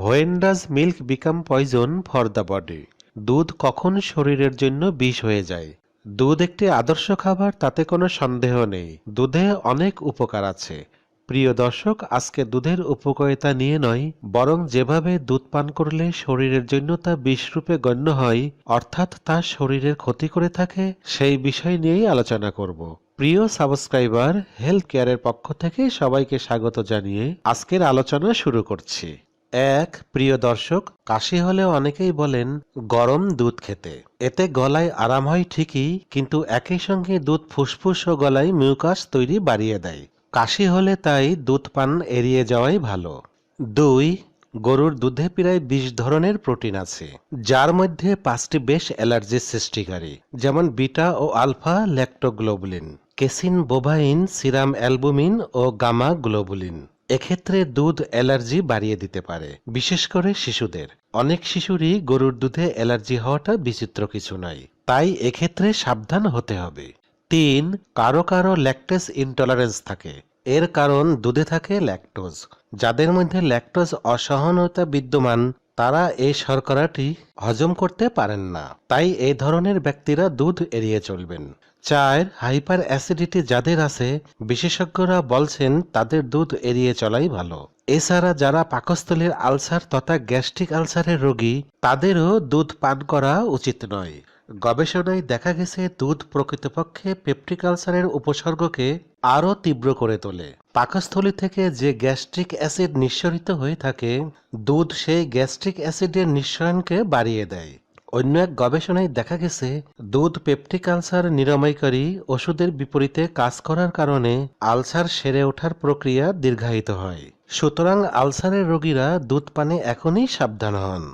When does milk become poison for the body দুধ কখন শরীরের জন্য বিষ হয়ে যায়? দুধ একটি আদর্শ খাবার, তাতে কোনো সন্দেহ নেই। দুধে অনেক উপকার আছে। প্রিয় দর্শক, আজকে দুধের উপকারিতা নিয়ে নয়, বরং যেভাবে দুধ পান করলে শরীরের জন্য তা বিষরূপে গণ্য হয়, অর্থাৎ তা শরীরের ক্ষতি করে থাকে, সেই বিষয় নিয়েই আলোচনা করব। প্রিয় সাবস্ক্রাইবার, হেলথ কেয়ারের পক্ষ থেকে সবাইকে স্বাগত জানিয়ে আজকের আলোচনা শুরু করছি। এক প্রিয় দর্শক, কাশি হলে অনেকেই বলেন গরম দুধ খেতে। এতে গলায় আরাম হয় ঠিকই, কিন্তু একই সঙ্গে দুধ ফুসফুস ও গলায় মিউকাস তৈরি বাড়িয়ে দেয়। কাশি হলে তাই দুধ পান এড়িয়ে যাওয়াই ভালো। দুই, গরুর দুধে প্রায় বিশ ধরনের প্রোটিন আছে, যার মধ্যে পাঁচটি বেশ অ্যালার্জির সৃষ্টিকারী, যেমন বিটা ও alpha lactoglobulin, casein bovine serum albumin ও গামা গ্লোবুলিন। এক্ষেত্রে দুধ অ্যালার্জি বাড়িয়ে দিতে পারে, বিশেষ করে শিশুদের। অনেক শিশুরই গরুর দুধে অ্যালার্জি হওয়াটা বিচিত্র কিছু নয়, তাই এক্ষেত্রে সাবধান হতে হবে। তিন, কারও কারও ল্যাকটেস ইনটলারেন্স থাকে। এর কারণ দুধে থাকে ল্যাকটোজ যাদের মধ্যে ল্যাকটোজ অসহনতা বিদ্যমান, তারা এই শর্করাটি হজম করতে পারেন না। তাই এই ধরনের ব্যক্তিরা দুধ এড়িয়ে চলবেন। চার হাইপার অ্যাসিডিটি যাদের আছে, বিশেষজ্ঞরা বলছেন তাদের দুধ এড়িয়ে চলাই ভালো। এছাড়া যারা পাকস্থলীর আলসার তথা গ্যাস্ট্রিক আলসারের রোগী, তাদেরও দুধ পান করা উচিত নয়। গবেষণায় দেখা গেছে, দুধ প্রকৃতপক্ষে পেপটিক আলসারের উপসর্গকে আরও তীব্র করে তোলে। পাকস্থলী থেকে যে গ্যাস্ট্রিক অ্যাসিড নিঃসরিত হয়ে থাকে, দুধ সেই গ্যাস্ট্রিক অ্যাসিডের নিঃসরণকে বাড়িয়ে দেয়। অন্য এক গবেষণায় দেখা গেছে, দুধ পেপটিক আলসার নিরাময়কারী ওষুধের বিপরীতে কাজ করার কারণে আলসার সেরে ওঠার প্রক্রিয়া দীর্ঘায়িত হয়। সুতরাং আলসারের রোগীরা দুধ পানে এখনই সাবধান হন।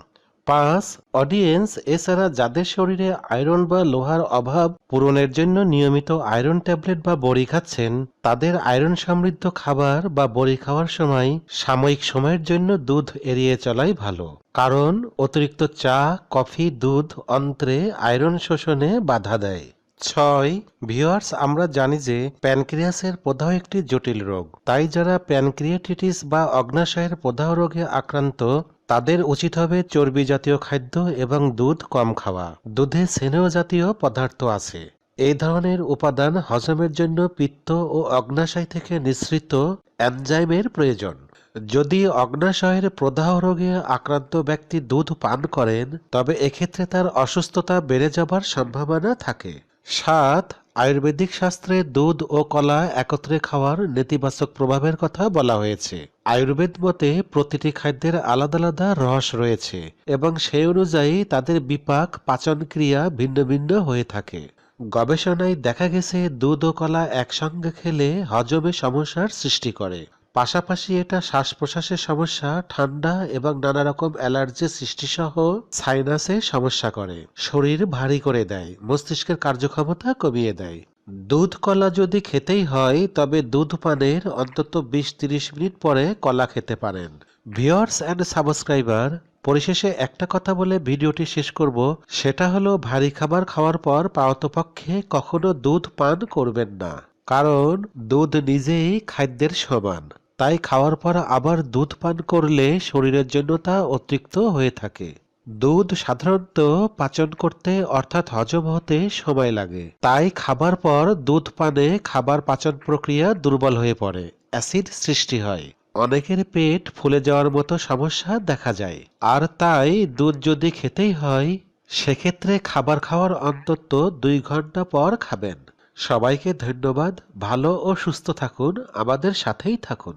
পাঁচ অডিয়েন্স এছাড়া যাদের শরীরে আয়রন বা লোহার অভাব, পূরণের জন্য নিয়মিত আয়রন ট্যাবলেট বা বড়ি খাচ্ছেন, তাদের আয়রন সমৃদ্ধ খাবার বা বড়ি খাওয়ার সময় সাময়িক সময়ের জন্য দুধ এড়িয়ে চলাই ভালো। কারণ, অতিরিক্ত চা, কফি, দুধ, অন্ত্রে আয়রন শোষণে বাধা দেয়। ছয় ভিওয়ার্স আমরা জানি যে প্যানক্রিয়াসের প্রদাহ একটি জটিল রোগ। তাই যারা প্যানক্রিয়াটিটিস বা অগ্নাশয়ের প্রদাহ রোগে আক্রান্ত তাদের উচিত হবে চর্বি জাতীয় খাদ্য এবং দুধ কম খাওয়া। দুধে স্নেহ জাতীয় পদার্থ আছে। এই ধরনের উপাদান হজমের জন্য পিত্ত ও অগ্নাশয় থেকে নিঃসৃত এনজাইমের প্রয়োজন। যদি অগ্নাশয়ের প্রদাহ রোগে আক্রান্ত ব্যক্তি দুধ পান করেন, তবে এক্ষেত্রে তার অসুস্থতা বেড়ে যাবার সম্ভাবনা থাকে। সাত আয়ুর্বেদিক শাস্ত্রে দুধ ও কলা একত্রে খাওয়ার নেতিবাচক প্রভাবের কথা বলা হয়েছে। আয়ুর্বেদ মতে প্রতিটি খাদ্যের আলাদা আলাদা রস রয়েছে এবং সেই অনুযায়ী তাদের বিপাক, পাচন ক্রিয়া ভিন্ন ভিন্ন হয়ে থাকে। গবেষণায় দেখা গেছে দুধ ও কলা একসঙ্গে খেলে হজমে সমস্যার সৃষ্টি করে। পাশাপাশি এটা শ্বাস প্রশ্বাসের সমস্যা, ঠান্ডা এবং নানা রকম অ্যালার্জি সৃষ্টিসহ সাইনাসে সমস্যা করে। শরীর ভারী করে দেয়, মস্তিষ্কের কার্যক্ষমতা কমিয়ে দেয়। দুধ কলা যদি খেতেই হয়, তবে দুধ পানের অন্তত বিশ তিরিশ মিনিট পরে কলা খেতে পারেন। ভিওয়ার্স অ্যান্ড সাবস্ক্রাইবার, পরিশেষে একটা কথা বলে ভিডিওটি শেষ করব। সেটা হলো, ভারী খাবার খাওয়ার পর পাওতপক্ষে কখনো দুধ পান করবেন না। কারণ দুধ নিজেই খাদ্যের সমান। তাই খাওয়ার পর আবার দুধ পান করলে শরীরের জন্য তা অতিরিক্ত হয়ে থাকে। দুধ সাধারণত পাচন করতে অর্থাৎ হজম হতে সময় লাগে। তাই খাবার পর দুধ পানে খাবার পাচন প্রক্রিয়া দুর্বল হয়ে পড়ে, অ্যাসিড সৃষ্টি হয়। অনেকের পেট ফুলে যাওয়ার মতো সমস্যা দেখা যায়। আর তাই দুধ যদি খেতেই হয়, সেক্ষেত্রে খাবার খাওয়ার অন্তত দুই ঘণ্টা পর খাবেন। সবাইকে ধন্যবাদ ভালো ও সুস্থ থাকুন আমাদের সাথেই থাকুন।